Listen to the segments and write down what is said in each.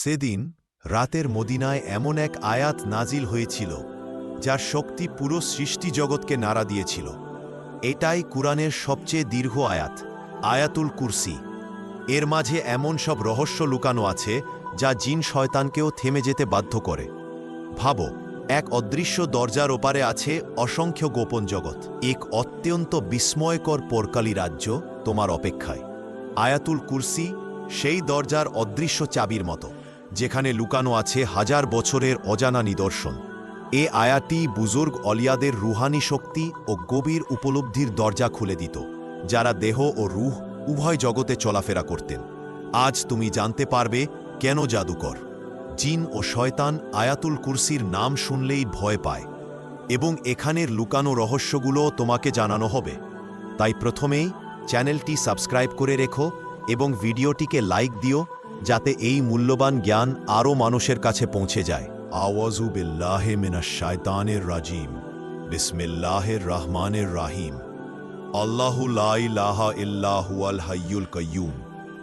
সেদিন রাতের মদিনায় এমন এক আয়াত নাজিল হয়েছিল, যার শক্তি পুরো সৃষ্টি জগৎকে নাড়া দিয়েছিল। এটাই কুরআনের সবচেয়ে দীর্ঘ আয়াত, আয়াতুল কুরসি। এর মাঝে এমন সব রহস্য লুকানো আছে, যা জিন শয়তানকেও থেমে যেতে বাধ্য করে। ভাবো, এক অদৃশ্য দরজার ওপারে আছে অসংখ্য গোপন জগৎ। এক অত্যন্ত বিস্ময়কর পরকালী রাজ্য তোমার অপেক্ষায়। আয়াতুল কুরসি সেই দরজার অদৃশ্য চাবির মতো। যেখানে লুকানো আছে হাজার বছরের অজানা নিদর্শন। এ আয়াতি বুজুর্গ অলিয়াদের রুহানি শক্তি ও গভীর উপলব্ধির দরজা খুলে দিত, যারা দেহ ও রুহ উভয় জগতে চলাফেরা করতেন। আজ তুমি জানতে পারবে কেন জাদুকর। জিন ও শয়তান আয়াতুল কুরসির নাম শুনলেই ভয় পায়, এবং এখানের লুকানো রহস্যগুলো তোমাকে জানানো হবে। তাই প্রথমেই চ্যানেলটি সাবস্ক্রাইব করে রেখো এবং ভিডিওটিকে লাইক দিও যাতে এই মূল্যবান জ্ঞান আরও মানুষের কাছে পৌঁছে যায়। আওয়াজু বিল্লাহে মিনা শায়তানের রাজিম। বিসমিল্লাহের রহমানের রাহিম। আল্লাহু লা ইলাহা ইল্লাহু আল হাইয়ুল কাইয়ুম।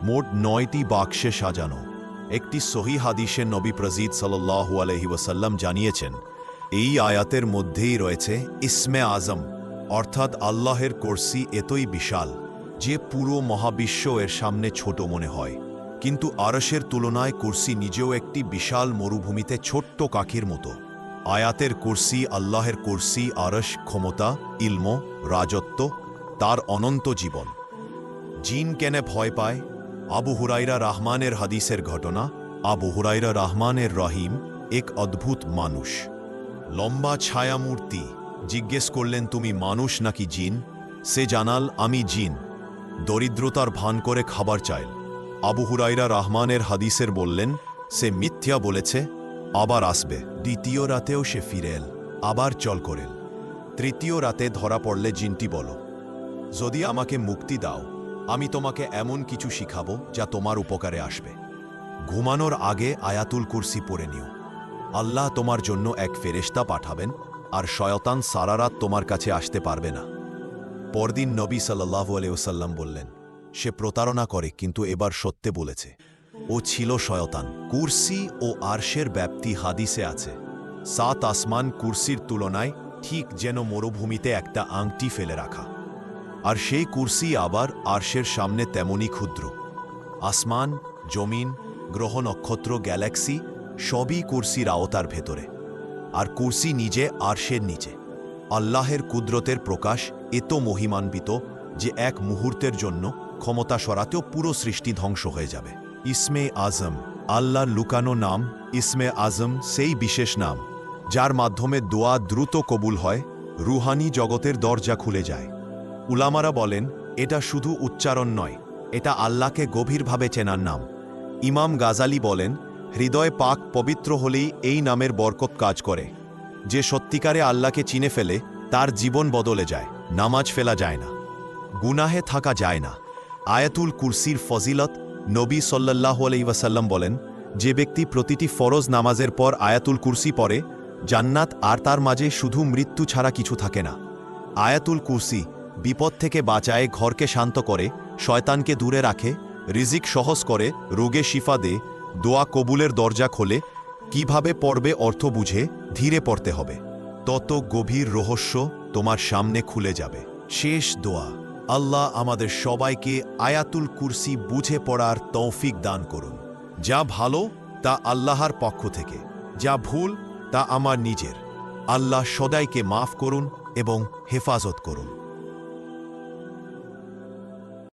মোট নয়টি বাক্সে সাজানো। একটি সহি হাদিসে নবী প্রজিদ সাল্লাল্লাহু আলহি জানিয়েছেন, এই আয়াতের মধ্যেই রয়েছে ইসমে আজম, অর্থাৎ আল্লাহের কোর্সি এতই বিশাল যে পুরো মহাবিশ্ব এর সামনে ছোট মনে হয়। কিন্তু আরশের তুলনায় কুরসি নিজেও একটি বিশাল মরুভূমিতে ছোট্ট কাকির মতো। আয়াতের কুরসি, আল্লাহের কুরসি, আরশ ক্ষমতা, ইলম, রাজত্ব, তার অনন্ত জীবন। জিন কেনে ভয় পায়? আবু হুরাইরা রাহমানের হাদিসের ঘটনা। আবু হুরাইরা রাহমানের রহিম, এক অদ্ভুত মানুষ। লম্বা ছায়ামূর্তি। জিজ্ঞেস করলেন, তুমি মানুষ নাকি জিন? সে জানাল, আমি জিন। দরিদ্রতার ভান করে খাবার চাইল। আবু হুরাইরা রহমানের হাদিসের বললেন, সে মিথ্যা বলেছে, আবার আসবে। দ্বিতীয় রাতেও সে ফিরেল, আবার চল করেল। তৃতীয় রাতে ধরা পড়লে জিনটি বলো, যদি আমাকে মুক্তি দাও, আমি তোমাকে এমন কিছু শিখাবো যা তোমার উপকারে আসবে। ঘুমানোর আগে আয়াতুল কুরসি পড়ে নিও। আল্লাহ তোমার জন্য এক ফেরেশতা পাঠাবেন, আর শয়তান সারা রাত তোমার কাছে আসতে পারবে না। পরদিন নবী সাল্লাহ আলিয়াল্লাম বললেন সে প্রতারণা করে, কিন্তু এবার সত্যে বলেছে। ও ছিল শয়তান। কুরসি ও আরশের ব্যাপ্তি হাদিসে আছে। সাত আসমান কুরসির তুলনায় ঠিক যেন মরুভূমিতে একটা আংটি ফেলে রাখা। আর সেই কুরসি আবার আরশের সামনে তেমনই ক্ষুদ্র। আসমান, জমিন, গ্রহ নক্ষত্র, গ্যালাক্সি সবই কুরসির আওতার ভেতরে। আর কুরসি নিজে আরশের নিচে। আল্লাহের কুদরতের প্রকাশ এত মহিমান্বিত যে এক মুহূর্তের জন্য ক্ষমতা সরাতেও পুরো সৃষ্টি ধ্বংস হয়ে যাবে। ইসমে আজম, আল্লাহর লুকানো নাম, ইসমে আজম সেই বিশেষ নাম, যার মাধ্যমে দোয়া দ্রুত কবুল হয়, রুহানি জগতের দরজা খুলে যায়। উলামারা বলেন, এটা শুধু উচ্চারণ নয়, এটা আল্লাহকে গভীরভাবে চেনার নাম। ইমাম গাজালি বলেন, হৃদয় পাক পবিত্র হলেই এই নামের বরকত কাজ করে। যে সত্যিকারে আল্লাহকে চিনে ফেলে, তার জীবন বদলে যায়, নামাজ ফেলা যায় না। গুনাহে থাকা যায় না। আয়াতুল কুরসির ফজিলত নবী সাল্লাল্লাহু আলাইহি ওয়াসাল্লাম বলেন, যে ব্যক্তি প্রতিটি ফরজ নামাজের পর আয়াতুল কুরসি পড়ে, জান্নাত আর তার মাঝে শুধু মৃত্যু ছাড়া কিছু থাকে না। আয়াতুল কুরসি বিপদ থেকে বাঁচায়, ঘরকে শান্ত করে, শয়তানকে দূরে রাখে, রিজিক সহজ করে, রোগে শিফা দে দোয়া কবুলের দরজা খোলে, কীভাবে পড়বে অর্থ বুঝে, ধীরে পড়তে হবে। তত গভীর রহস্য তোমার সামনে খুলে যাবে। শেষ দোয়া। আল্লাহ আমাদের সবাইকে আয়াতুল কুরসি বুঝে পড়ার তৌফিক দান করুন। যা ভালো, তা আল্লাহর পক্ষ থেকে। যা ভুল, তা আমার নিজের। আল্লাহ সদাইকে মাফ করুন এবং হেফাজত করুন।